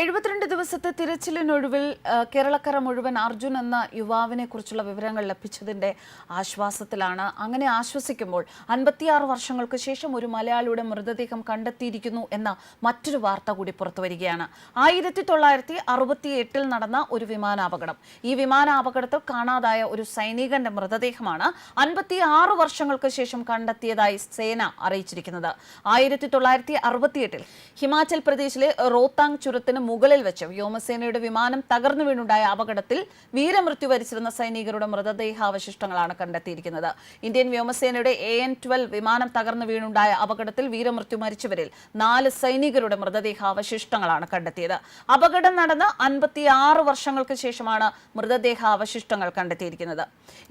എഴുപത്തിരണ്ട് ദിവസത്തെ തിരച്ചിലിനൊടുവിൽ കേരളക്കര മുഴുവൻ അർജുൻ എന്ന യുവാവിനെ കുറിച്ചുള്ള വിവരങ്ങൾ ലഭിച്ചതിന്റെ ആശ്വാസത്തിലാണ്. അങ്ങനെ ആശ്വസിക്കുമ്പോൾ അൻപത്തിയാറ് വർഷങ്ങൾക്ക് ശേഷം ഒരു മലയാളിയുടെ മൃതദേഹം കണ്ടെത്തിയിരിക്കുന്നു എന്ന മറ്റൊരു വാർത്ത കൂടി പുറത്തുവരികയാണ് ആയിരത്തി തൊള്ളായിരത്തി അറുപത്തി എട്ടിൽ നടന്ന ഒരു വിമാനാപകടം. ഈ വിമാനാപകടത്തിൽ കാണാതായ ഒരു സൈനികന്റെ മൃതദേഹമാണ് അൻപത്തിയാറ് വർഷങ്ങൾക്ക് ശേഷം കണ്ടെത്തിയതായി സേന അറിയിച്ചിരിക്കുന്നത്. ആയിരത്തി തൊള്ളായിരത്തി അറുപത്തിയെട്ടിൽ ഹിമാചൽ പ്രദേശിലെ റോത്താങ് ചുരത്തിന് മുകളിൽ വെച്ച് വ്യോമസേനയുടെ വിമാനം തകർന്നു വീണുണ്ടായ അപകടത്തിൽ വീരമൃത്യു വരിച്ചിരുന്ന സൈനികരുടെ മൃതദേഹാവശിഷ്ടങ്ങളാണ് കണ്ടെത്തിയിരിക്കുന്നത്. ഇന്ത്യൻ വ്യോമസേനയുടെ എ എൻ ട്വൽവ് വിമാനം തകർന്നു വീണുണ്ടായ അപകടത്തിൽ വീരമൃത്യു മരിച്ചവരിൽ നാല് സൈനികരുടെ മൃതദേഹാവശിഷ്ടങ്ങളാണ് കണ്ടെത്തിയത്. അപകടം നടന്ന് അൻപത്തിയാറ് വർഷങ്ങൾക്ക് ശേഷമാണ് മൃതദേഹാവശിഷ്ടങ്ങൾ കണ്ടെത്തിയിരിക്കുന്നത്.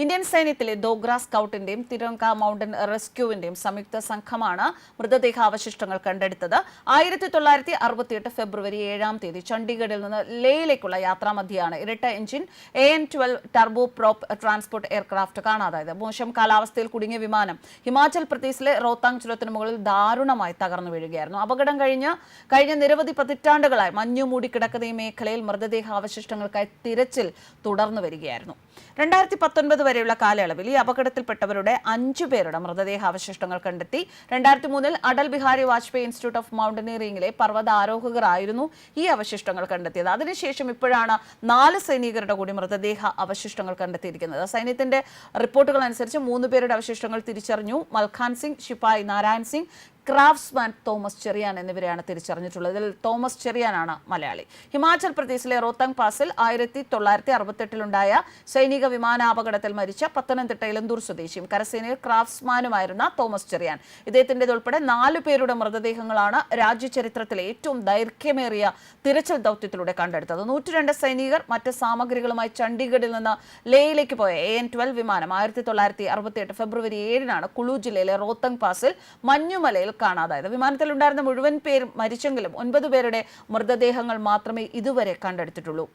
ഇന്ത്യൻ സൈന്യത്തിലെ ദോഗ്ര സ്കൗട്ടിന്റെയും തിരങ്ക മൗണ്ടൻ റെസ്ക്യൂവിന്റെയും സംയുക്ത സംഘമാണ് മൃതദേഹാവശിഷ്ടങ്ങൾ കണ്ടെടുത്തത്. ആയിരത്തി തൊള്ളായിരത്തി അറുപത്തിയെട്ട് ഫെബ്രുവരി ഏഴാം തീയതി ചണ്ഡീഗഡിൽ നിന്ന് ലേയിലേക്കുള്ള യാത്രാമധ്യയാണ്. ഇരട്ട engine A N twelve turboprop transport aircraft കാണാതായത്. മോശം കാലാവസ്ഥയിൽ കുടുങ്ങിയ വിമാനം ഹിമാചൽ പ്രദേശിലെ റോത്താങ് ചുരത്തിന് മുകളിൽ ദാരുണമായി തകർന്നു വീഴുകയായിരുന്നു. അപകടം കഴിഞ്ഞ് കഴിഞ്ഞ നിരവധി പതിറ്റാണ്ടുകളായി മഞ്ഞു മൂടിക്കിടക്കുന്ന ഈ മേഖലയിൽ മൃതദേഹ അവശിഷ്ടങ്ങൾക്കായി തിരച്ചിൽ തുടർന്നു വരികയായിരുന്നു. രണ്ടായിരത്തി പത്തൊൻപത് വരെയുള്ള കാലയളവിൽ ഈ അപകടത്തിൽപ്പെട്ടവരുടെ അഞ്ചു പേരുടെ മൃതദേഹ അവശിഷ്ടങ്ങൾ കണ്ടെത്തി. രണ്ടായിരത്തി മൂന്നിൽ അടൽ ബിഹാരി വാജ്പേയി ഇൻസ്റ്റിറ്റ്യൂട്ട് ഓഫ് മൗണ്ടനീറിംഗിലെ പർവതാരോഹകരായിരുന്നു ഈ അവശിഷ്ടങ്ങൾ കണ്ടെത്തിയത്. അതിനുശേഷം ഇപ്പോഴാണ് നാല് സൈനികരുടെ കൂടി മൃതദേഹ അവശിഷ്ടങ്ങൾ കണ്ടെത്തിയിരിക്കുന്നത്. സൈന്യത്തിന്റെ റിപ്പോർട്ടുകൾ അനുസരിച്ച് മൂന്ന് പേരുടെ അവശിഷ്ടങ്ങൾ തിരിച്ചറിഞ്ഞു. മൽഖാൻ സിംഗ് ശിപായി നാരായൺ സിംഗ് ക്രാഫ്റ്റ്സ്മാൻ തോമസ് ചെറിയാൻ എന്നിവരെയാണ് തിരിച്ചറിഞ്ഞിട്ടുള്ളത്. ഇതിൽ തോമസ് ചെറിയാനാണ് മലയാളി. ഹിമാചൽ പ്രദേശിലെ റോത്തങ് പാസിൽ ആയിരത്തി തൊള്ളായിരത്തി അറുപത്തെട്ടിലുണ്ടായ സൈനിക വിമാനാപകടത്തിൽ മരിച്ച പത്തനംതിട്ട ഇലന്തൂർ സ്വദേശിയും കരസേനയിൽ ക്രാഫ്റ്റ്സ്മാനുമായിരുന്ന തോമസ് ചെറിയാൻ. ഇദ്ദേഹത്തിന്റെതുൾപ്പെടെ നാലു പേരുടെ മൃതദേഹങ്ങളാണ് രാജ്യചരിത്രത്തിലെ ഏറ്റവും ദൈർഘ്യമേറിയ തിരച്ചിൽ ദൗത്യത്തിലൂടെ കണ്ടെടുത്തത്. നൂറ്റിരണ്ട് സൈനികർ മറ്റ് സാമഗ്രികളുമായി ചണ്ഡീഗഡിൽ നിന്ന് ലേയിലേക്ക് പോയ എ എൻ ട്വൽവ് വിമാനം ആയിരത്തി തൊള്ളായിരത്തി അറുപത്തിയെട്ട് ഫെബ്രുവരി ഏഴിനാണ് കുളു ജില്ലയിലെ റോത്തങ് പാസിൽ മഞ്ഞുമലയിൽ കാണാതായത്. വിമാനത്തിലുണ്ടായിരുന്ന മുഴുവൻ പേരും മരിച്ചെങ്കിലും ഒൻപത് പേരുടെ മൃതദേഹങ്ങൾ മാത്രമേ ഇതുവരെ കണ്ടെടുത്തിട്ടുള്ളൂ.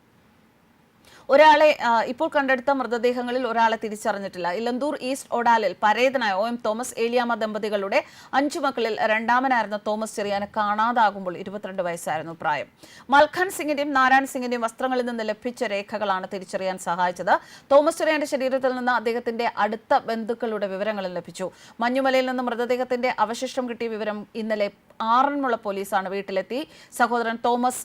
ഒരാളെ ഇപ്പോൾ കണ്ടെടുത്ത മൃതദേഹങ്ങളിൽ ഒരാളെ തിരിച്ചറിഞ്ഞിട്ടില്ല. ഇലന്തൂർ ഈസ്റ്റ് ഒഡാലിൽ പരേതനായ ഒ എം തോമസ് ഏലിയാമ ദമ്പതികളുടെ അഞ്ചു മക്കളിൽ രണ്ടാമനായിരുന്ന തോമസ് ചെറിയാന് കാണാതാകുമ്പോൾ ഇരുപത്തിരണ്ട് വയസ്സായിരുന്നു പ്രായം. മൽഖാൻ സിംഗിന്റെയും നാരായൺ സിംഗിന്റെയും വസ്ത്രങ്ങളിൽ നിന്ന് ലഭിച്ച രേഖകളാണ് തിരിച്ചറിയാൻ സഹായിച്ചത്. തോമസ് ചെറിയാന്റെ ശരീരത്തിൽ നിന്ന് അദ്ദേഹത്തിന്റെ അടുത്ത ബന്ധുക്കളുടെ വിവരങ്ങൾ ലഭിച്ചു. മഞ്ഞുമലയിൽ നിന്ന് മൃതദേഹത്തിന്റെ അവശിഷ്ടം കിട്ടിയ വിവരം ഇന്നലെ ആറന്മുള പോലീസാണ് വീട്ടിലെത്തി സഹോദരൻ തോമസ്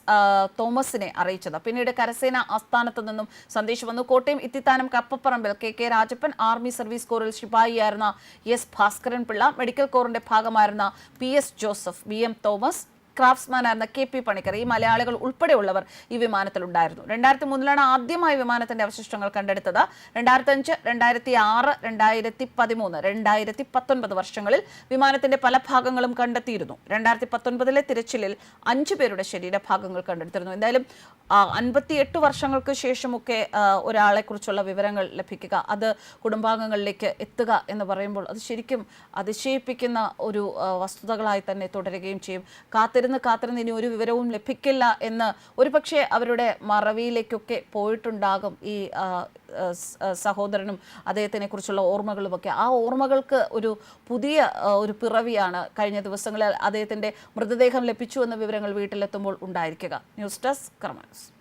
തോമസിനെ അറിയിച്ചത്. പിന്നീട് കരസേന ആസ്ഥാനത്ത് നിന്നും സന്ദേശം വന്നു. Kottayam Ithithanam Kappaparambil K K Rajappan army service കോറിൽ ശിപായിയായിരുന്ന എസ് ഭാസ്കരൻ പിള്ള മെഡിക്കൽ കോറിന്റെ ഭാഗമായിരുന്ന പി ജോസഫ് ബി തോമസ് ക്രാഫ്റ്റ്സ്മാനായിരുന്ന കെ പി പണിക്കർ ഈ മലയാളികൾ ഉൾപ്പെടെയുള്ളവർ ഈ വിമാനത്തിലുണ്ടായിരുന്നു. രണ്ടായിരത്തി മൂന്നിലാണ് ആദ്യമായി വിമാനത്തിന്റെ അവശിഷ്ടങ്ങൾ കണ്ടെടുത്തത്. രണ്ടായിരത്തി അഞ്ച് രണ്ടായിരത്തി ആറ് രണ്ടായിരത്തി പതിമൂന്ന് രണ്ടായിരത്തി പത്തൊൻപത് വർഷങ്ങളിൽ വിമാനത്തിന്റെ പല ഭാഗങ്ങളും കണ്ടെത്തിയിരുന്നു. രണ്ടായിരത്തി പത്തൊൻപതിലെ തിരച്ചിലിൽ അഞ്ചു പേരുടെ ശരീരഭാഗങ്ങൾ കണ്ടെടുത്തിരുന്നു. എന്തായാലും അൻപത്തിയെട്ട് വർഷങ്ങൾക്ക് ശേഷമൊക്കെ ഒരാളെ ഒരാളെക്കുറിച്ചുള്ള വിവരങ്ങൾ ലഭിക്കുക അത് കുടുംബാംഗങ്ങളിലേക്ക് എത്തുക എന്ന് പറയുമ്പോൾ അത് ശരിക്കും അതിശയിപ്പിക്കുന്ന ഒരു വസ്തുതകളായി തന്നെ തുടരുകയും ചെയ്യും. കാത്തിരുന്ന് കാത്തിരുന്ന് ഇനി ഒരു വിവരവും ലഭിക്കില്ല എന്ന് ഒരുപക്ഷെ അവരുടെ മറവിയിലേക്കൊക്കെ പോയിട്ടുണ്ടാകും ഈ സഹോദരനും അദ്ദേഹത്തിനെ കുറിച്ചുള്ള ഓർമ്മകളുമൊക്കെ. ആ ഓർമ്മകൾക്ക് ഒരു പുതിയ ഒരു പിറവിയാണ് കഴിഞ്ഞ ദിവസങ്ങളിൽ അദ്ദേഹത്തിന്റെ മൃതദേഹം ലഭിച്ചു എന്ന വിവരങ്ങൾ വീട്ടിലെത്തുമ്പോൾ ഉണ്ടായിരിക്കുക. News desk കർമാനസ്